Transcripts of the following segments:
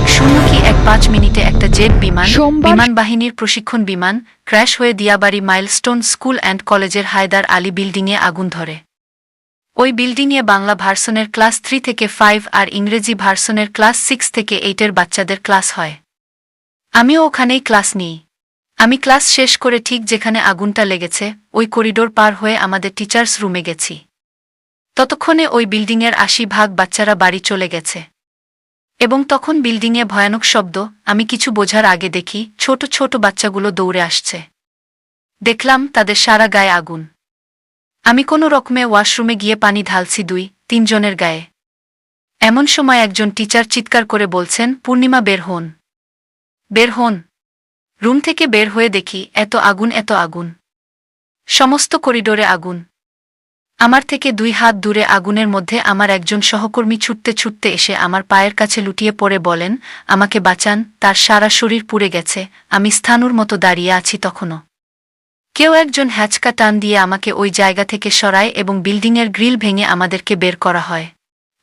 এক শূন্য কি এক পাঁচ মিনিটে একটা জেট বিমান বিমান বাহিনীর প্রশিক্ষণ বিমান ক্র্যাশ হয়ে দিয়াবাড়ি মাইলস্টোন স্কুল অ্যান্ড কলেজের হায়দার আলী বিল্ডিংয়ে আগুন ধরে। ওই বিল্ডিংয়ে বাংলা ভার্সনের ক্লাস থ্রি থেকে ফাইভ আর ইংরেজি ভার্সনের ক্লাস সিক্স থেকে এইটের বাচ্চাদের ক্লাস হয়। আমিও ওখানেই ক্লাস নিই। আমি ক্লাস শেষ করে ঠিক যেখানে আগুনটা লেগেছে ওই করিডোর পার হয়ে আমাদের টিচার্স রুমে গেছি। ততক্ষণে ওই বিল্ডিংয়ের আশি ভাগ বাচ্চারা বাড়ি চলে গেছে। এবং তখন বিল্ডিংয়ে ভয়ানক শব্দ, আমি কিছু বোঝার আগে দেখি, ছোট ছোট বাচ্চাগুলো দৌড়ে আসছে। দেখলাম তাদের সারা গায়ে আগুন। আমি কোনো রকমে ওয়াশরুমে গিয়ে পানি ঢালছি দুই, তিনজনের গায়ে। এমন সময় একজন টিচার চিৎকার করে বলছেন, পূর্ণিমা, বের হন। বের হন। রুম থেকে বের হয়ে দেখি, এত আগুন এত আগুন। সমস্ত করিডোরে আগুন। আমার থেকে দুই হাত দূরে আগুনের মধ্যে আমার একজন সহকর্মী ছুটতে ছুটতে এসে আমার পায়ের কাছে লুটিয়ে পড়ে বলেন, আমাকে বাঁচান, তার সারা শরীর পুড়ে গেছে, আমি স্থানুর মতো দাঁড়িয়ে আছি তখনও। কেউ একজন হ্যাচকা টান দিয়ে আমাকে ওই জায়গা থেকে সরায় এবং বিল্ডিংয়ের গ্রিল ভেঙে আমাদেরকে বের করা হয়।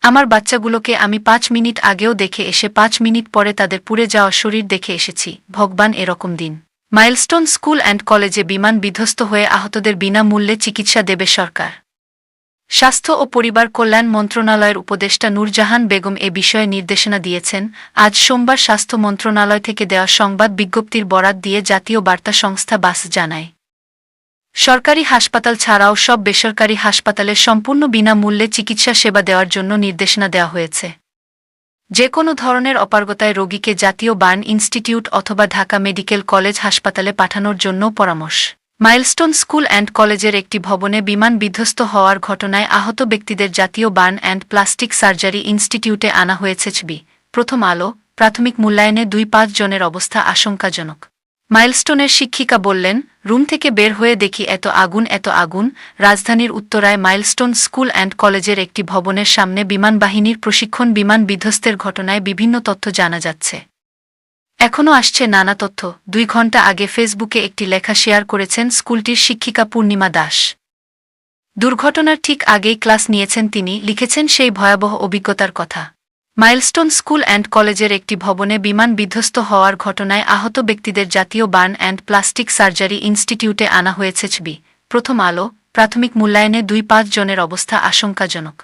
আমার বাচ্চাগুলোকে আমি পাঁচ মিনিট আগেও দেখে এসে পাঁচ মিনিট পরে তাদের পুড়ে যাওয়া শরীর দেখে এসেছি, ভগবান এরকম দিন। মাইলস্টোন স্কুল অ্যান্ড কলেজে বিমান বিধ্বস্ত হয়ে আহতদের বিনামূল্যে চিকিৎসা দেবে সরকার। স্বাস্থ্য ও পরিবার কল্যাণ মন্ত্রণালয়ের উপদেষ্টা নূরজাহান বেগম এ বিষয়ে নির্দেশনা দিয়েছেন, আজ সোমবার স্বাস্থ্য মন্ত্রণালয় থেকে দেওয়া সংবাদ বিজ্ঞপ্তির বরাত দিয়ে জাতীয় বার্তা সংস্থা বাস জানায়। সরকারি হাসপাতাল ছাড়াও সব বেসরকারি হাসপাতালে সম্পূর্ণ বিনামূল্যে চিকিৎসা সেবা দেওয়ার জন্য নির্দেশনা দেওয়া হয়েছে। যে কোনো ধরনের অপারগতায় রোগীকে জাতীয় বার্ন ইনস্টিটিউট অথবা ঢাকা মেডিকেল কলেজ হাসপাতালে পাঠানোর জন্য পরামর্শ। মাইলস্টোন স্কুল অ্যান্ড কলেজের একটি ভবনে বিমান বিধ্বস্ত হওয়ার ঘটনায় আহত ব্যক্তিদের জাতীয় বার্ন অ্যান্ড প্লাস্টিক সার্জারি ইনস্টিটিউটে আনা হয়েছে ছবি। প্রথম আলো, প্রাথমিক মূল্যায়নে দুই পাঁচ জনের অবস্থা আশঙ্কাজনক। মাইলস্টোনের শিক্ষিকা বললেন, রুম থেকে বের হয়ে দেখি এত আগুন এত আগুন। রাজধানীর উত্তরায় মাইলস্টোন স্কুল অ্যান্ড কলেজের একটি ভবনের সামনে বিমান বাহিনীর প্রশিক্ষণ বিমান বিধ্বস্তের ঘটনায় বিভিন্ন তথ্য জানা যাচ্ছে। এখনও আসছে নানা তথ্য। দুই ঘণ্টা আগে ফেসবুকে একটি লেখা শেয়ার করেছেন স্কুলটির শিক্ষিকা পূর্ণিমা দাস। দুর্ঘটনার ঠিক আগেই ক্লাস নিয়েছেন তিনি, লিখেছেন সেই ভয়াবহ অভিজ্ঞতার কথা। মাইলস্টোন স্কুল অ্যান্ড কলেজের একটি ভবনে বিমান বিধ্বস্ত হওয়ার ঘটনায় আহত ব্যক্তিদের জাতীয় বার্ন অ্যান্ড প্লাস্টিক সার্জারি ইনস্টিটিউটে আনা হয়েছে ছবি। প্রথম আলো, প্রাথমিক মূল্যায়নে দুই পাঁচ জনের অবস্থা আশঙ্কাজনক।